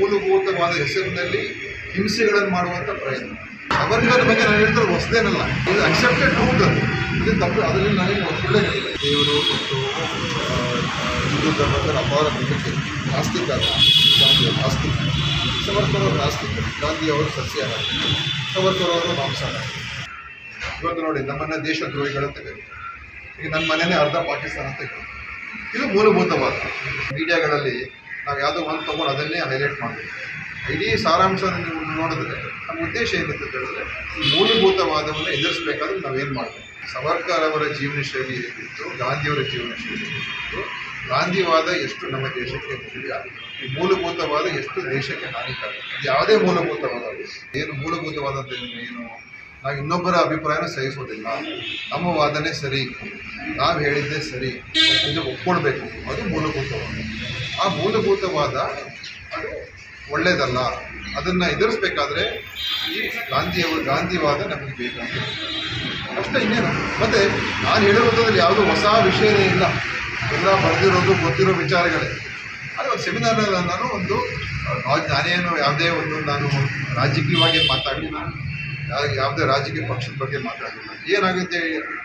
ಮೂಲಭೂತವಾದ ಹೆಸರಿನಲ್ಲಿ ಹಿಂಸೆಗಳನ್ನು ಮಾಡುವಂಥ ಪ್ರಯತ್ನ. ಅವರಿಗರ ಬಗ್ಗೆ ನಾನು ಹೇಳ್ತಾರೆ ಹೊಸದೇನಲ್ಲ, ಇದು ಅಕ್ಸೆಪ್ಟೆಡ್ ಟ್ರೂತ್ ಅದು. ಇದು ತಪ್ಪು, ಅದರಲ್ಲಿ ನನಗೆ ಒಳ್ಳೆ ದೇವರು ಮತ್ತು ಹಿಂದೂ ಧರ್ಮದ ಅಪಾರ ನಂಬಿಕೆ ನಾಸ್ತಿಕ ಗಾಂಧಿಯವರು ಗಾಂಧಿ ಅವರು ನಾಸ್ತಿಕ. ಸವರ್ಕರ್ ಅವರು ನಾಸ್ತಿಕ. ಗಾಂಧಿ ಅವರು ಸಸ್ಯಾಹಾರಿ. ಸವರ್ಕರ್ ಅವರು ಮಾಂಸಾಹಾರಿ. ಇವತ್ತು ನೋಡಿ, ನಮ್ಮನ್ನ ದೇಶದ್ರೋಹಿಗಳಂತ ಕರೀತಾರೆ ಈಗ ನನ್ನ ಮನೇಲೆ ಅರ್ಧ ಪಾಕಿಸ್ತಾನ ಅಂತ ಇದು ಮೂಲಭೂತವಾದ. ಮೀಡಿಯಾಗಳಲ್ಲಿ ನಾವು ಯಾವುದೋ ಒಂದು ತೊಗೊಂಡು ಅದನ್ನೇ ಹೈಲೈಟ್ ಮಾಡಬೇಕು. ಇಡೀ ಸಾರಾಂಶ ನೀವು ನೋಡಿದ್ರೆ ನಮ್ಮ ಉದ್ದೇಶ ಏನಂತ ಹೇಳಿದ್ರೆ ಈ ಮೂಲಭೂತವಾದವನ್ನು ಎದುರಿಸಬೇಕಾದ್ರೆ ನಾವೇನು ಮಾಡಬೇಕು? ಸವರ್ಕರ್ ಅವರ ಜೀವನ ಶೈಲಿ ಹೇಗಿತ್ತು? ಗಾಂಧಿಯವರ ಜೀವನ ಶೈಲಿ ಹೇಗಿತ್ತು? ಗಾಂಧಿವಾದ ಎಷ್ಟು ನಮ್ಮ ದೇಶಕ್ಕೆ ಮುಖ್ಯ? ಈ ಮೂಲಭೂತವಾದ ಎಷ್ಟು ದೇಶಕ್ಕೆ ಹಾನಿಕಾರಕ ಯಾವುದೇ ಮೂಲಭೂತವಾದ ಏನು ಮೂಲಭೂತವಾದ ಏನು? ನಾವು ಇನ್ನೊಬ್ಬರ ಅಭಿಪ್ರಾಯನ ಸಹಿಸೋದಿಲ್ಲ. ನಮ್ಮ ವಾದನೆ ಸರಿ. ನಾವು ಹೇಳಿದ್ದೇ ಸರಿ. ಇದು ಒಪ್ಕೊಳ್ಬೇಕು. ಅದು ಮೂಲಭೂತವಾದ. ಆ ಮೂಲಭೂತವಾದ ಅದು ಒಳ್ಳೆಯದಲ್ಲ. ಅದನ್ನು ಎದುರಿಸ್ಬೇಕಾದ್ರೆ ಈ ಗಾಂಧಿಯವರು ಗಾಂಧಿವಾದ ನಮಗೆ ಬೇಕಂತ ಅಷ್ಟೇ ಇನ್ನೇನು. ಮತ್ತೆ ನಾನು ಹೇಳಿರೋದ್ರಲ್ಲಿ ಯಾವುದೋ ಹೊಸ ವಿಷಯನೇ ಇಲ್ಲ. ಎಲ್ಲ ಬರೆದಿರೋದು, ಗೊತ್ತಿರೋ ವಿಚಾರಗಳೇ. ಆದರೆ ಒಂದು ನಾನು ಒಂದು ನಾನೇನು ಯಾವುದೇ ಒಂದು ನಾನು ರಾಜಕೀಯವಾಗಿ ಮಾತಾಡಲಿಲ್ಲ. ಯಾವುದೇ ರಾಜಕೀಯ ಪಕ್ಷದ ಬಗ್ಗೆ ಮಾತಾಡಲಿಲ್ಲ. ಏನಾಗುತ್ತೆ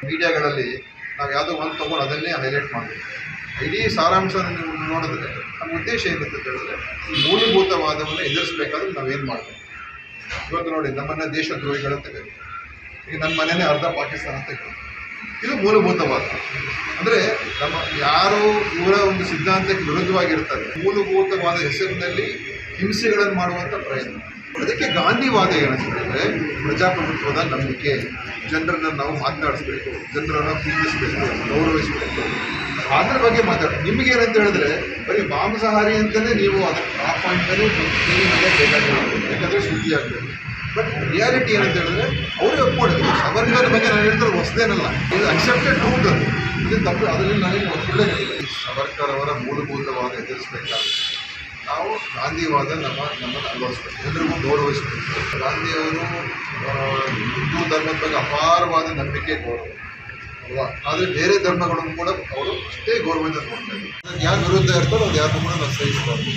ಮೀಡಿಯಾಗಳಲ್ಲಿ, ನಾವು ಯಾವುದೋ ಒಂದು ತೊಗೊಂಡು ಅದನ್ನೇ ಹೈಲೈಟ್ ಮಾಡಬೇಕು. ಇಡೀ ಸಾರಾಂಶ ನೀವು ನೋಡಿದ್ರೆ ನಮ್ಮ ಉದ್ದೇಶ ಏನಂತ ಹೇಳಿದ್ರೆ ಈ ಮೂಲಭೂತವಾದವನ್ನು ಎದುರಿಸಬೇಕಾದ್ರೆ ನಾವೇನು ಮಾಡಬೇಕು? ಇವತ್ತು ನೋಡಿ ನಮ್ಮನ್ನ ದೇಶದ್ರೋಹಿಗಳಂತ ಕರೀತಾರೆ ಈಗ ನನ್ನ ಮನೆಯೇ ಅರ್ಧ ಪಾಕಿಸ್ತಾನ ಅಂತ ಕರೀತಾರೆ ಇದು ಮೂಲಭೂತವಾದ. ಅಂದರೆ ನಮ್ಮ ಯಾರು ಇವರ ಒಂದು ಸಿದ್ಧಾಂತಕ್ಕೆ ವಿರುದ್ಧವಾಗಿರ್ತಾರೆ. ಮೂಲಭೂತವಾದ ಹೆಸರಿನಲ್ಲಿ ಹಿಂಸೆಗಳನ್ನು ಮಾಡುವಂಥ ಪ್ರಯತ್ನ. ಅದಕ್ಕೆ ಗಾಂಧಿವಾದ ಏನಂತ ಹೇಳಿದ್ರೆ, ಪ್ರಜಾಪ್ರಭುತ್ವದ ನಂಬಿಕೆ, ಜನರನ್ನು ನಾವು ಮಾತನಾಡಿಸ್ಬೇಕು, ಜನರನ್ನು ಪ್ರೀತಿಸಬೇಕು, ಗೌರವಿಸಬೇಕು. ಅದ್ರ ಬಗ್ಗೆ ಮಾತಾಡಿ ನಿಮಗೆ ಏನಂತ ಹೇಳಿದ್ರೆ, ಬರೀ ಮಾಂಸಾಹಾರಿ ಅಂತಲೇ ನೀವು ಅದಕ್ಕೆ ಆ ಪಾಯಿಂಟಲ್ಲಿ ಬೇಕಾಗಿರೋದು. ಯಾಕಂದರೆ ಸುದ್ದಿ ಆಗಬೇಕು. ಬಟ್ ರಿಯಾಲಿಟಿ ಏನಂತ ಹೇಳಿದ್ರೆ, ಅವರೇ ಒಪ್ಕೊಂಡಿದ್ರು ಸವರ್ಕರ್ ಬಗ್ಗೆ ನಾನು ಹೇಳ್ತಾರೆ ಹೊಸದೇನಲ್ಲ. ಇದು ಅಕ್ಸೆಪ್ಟೆಡ್ ಟ್ರೂತ್ ಅದು. ಇದು ತಪ್ಪು. ಅದರಲ್ಲಿ ನನಗೆ ಒಳ್ಳೆ ಸವರ್ಕರ್ ಅವರ ಮೂಲಭೂತವಾದ ಎದುರಿಸಬೇಕಾದ್ರೆ. ನಾವು ಗಾಂಧಿವಾದ ನಮ್ಮ ನಮ್ಮನ್ನು ಅಳವಡಿಸ್ಬೇಕು. ಎಲ್ರಿಗೂ ಗೌರವಿಸಬೇಕು. ಗಾಂಧಿಯವರು ಹಿಂದೂ ಧರ್ಮದ ಬಗ್ಗೆ ಅಪಾರವಾದ ನಂಬಿಕೆ ಗೌರವ ಅಲ್ವಾ? ಆದರೆ ಬೇರೆ ಧರ್ಮಗಳನ್ನು ಕೂಡ ಅವರು ಅಷ್ಟೇ ಗೌರವದಿಂದ ನೋಡ್ತಾರೆ. ಯಾರು ವಿರುದ್ಧ ಇರ್ತಾರೋ ಅದು ಯಾರನ್ನೂ ಕೂಡ ನಾವು ಸಹಿಸಬಾರ್ದು.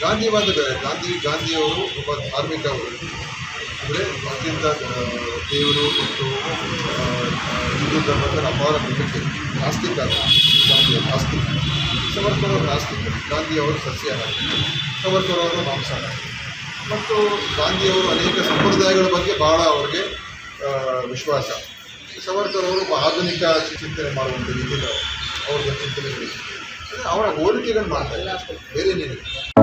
ಗಾಂಧಿವಾದ ಬೇರೆ. ಗಾಂಧಿ, ಗಾಂಧಿಯವರು ಒಬ್ಬ ಧಾರ್ಮಿಕ ಅಂದರೆ ಅತ್ಯಂತ ದೇವರು ಮತ್ತು ಹಿಂದೂ ಧರ್ಮದ ಅಪಾರ ನಂಬಿಕೆ ನಾಸ್ತಿಕ ಗಾಂಧಿ ನಾಸ್ತಿಕ. ಸವರ್ಕರ್ ನಾಸ್ತಿಕ. ಗಾಂಧಿಯವರು ಸಸ್ಯಾಹಾರಿ ಸವರ್ಕರ್ ಅವರು ಮಾಂಸಾಹಾರಿ. ಮತ್ತು ಗಾಂಧಿಯವರು ಅನೇಕ ಸಂಪ್ರದಾಯಗಳ ಬಗ್ಗೆ ಬಹಳ ಅವರಿಗೆ ವಿಶ್ವಾಸ. ಸವರ್ಕರ್ ಅವರು ಆಧುನಿಕ ಚಿಂತನೆ ಮಾಡುವಂಥ ರೀತಿಯಲ್ಲಿ ಅವ್ರಿಗೆ ಚಿಂತನೆ ಅಂದರೆ ಅವರ ಹೋಲಿಕೆಗಳು ಮಾಡ್ತಾರೆ ಬೇರೆ ಏನಿದೆ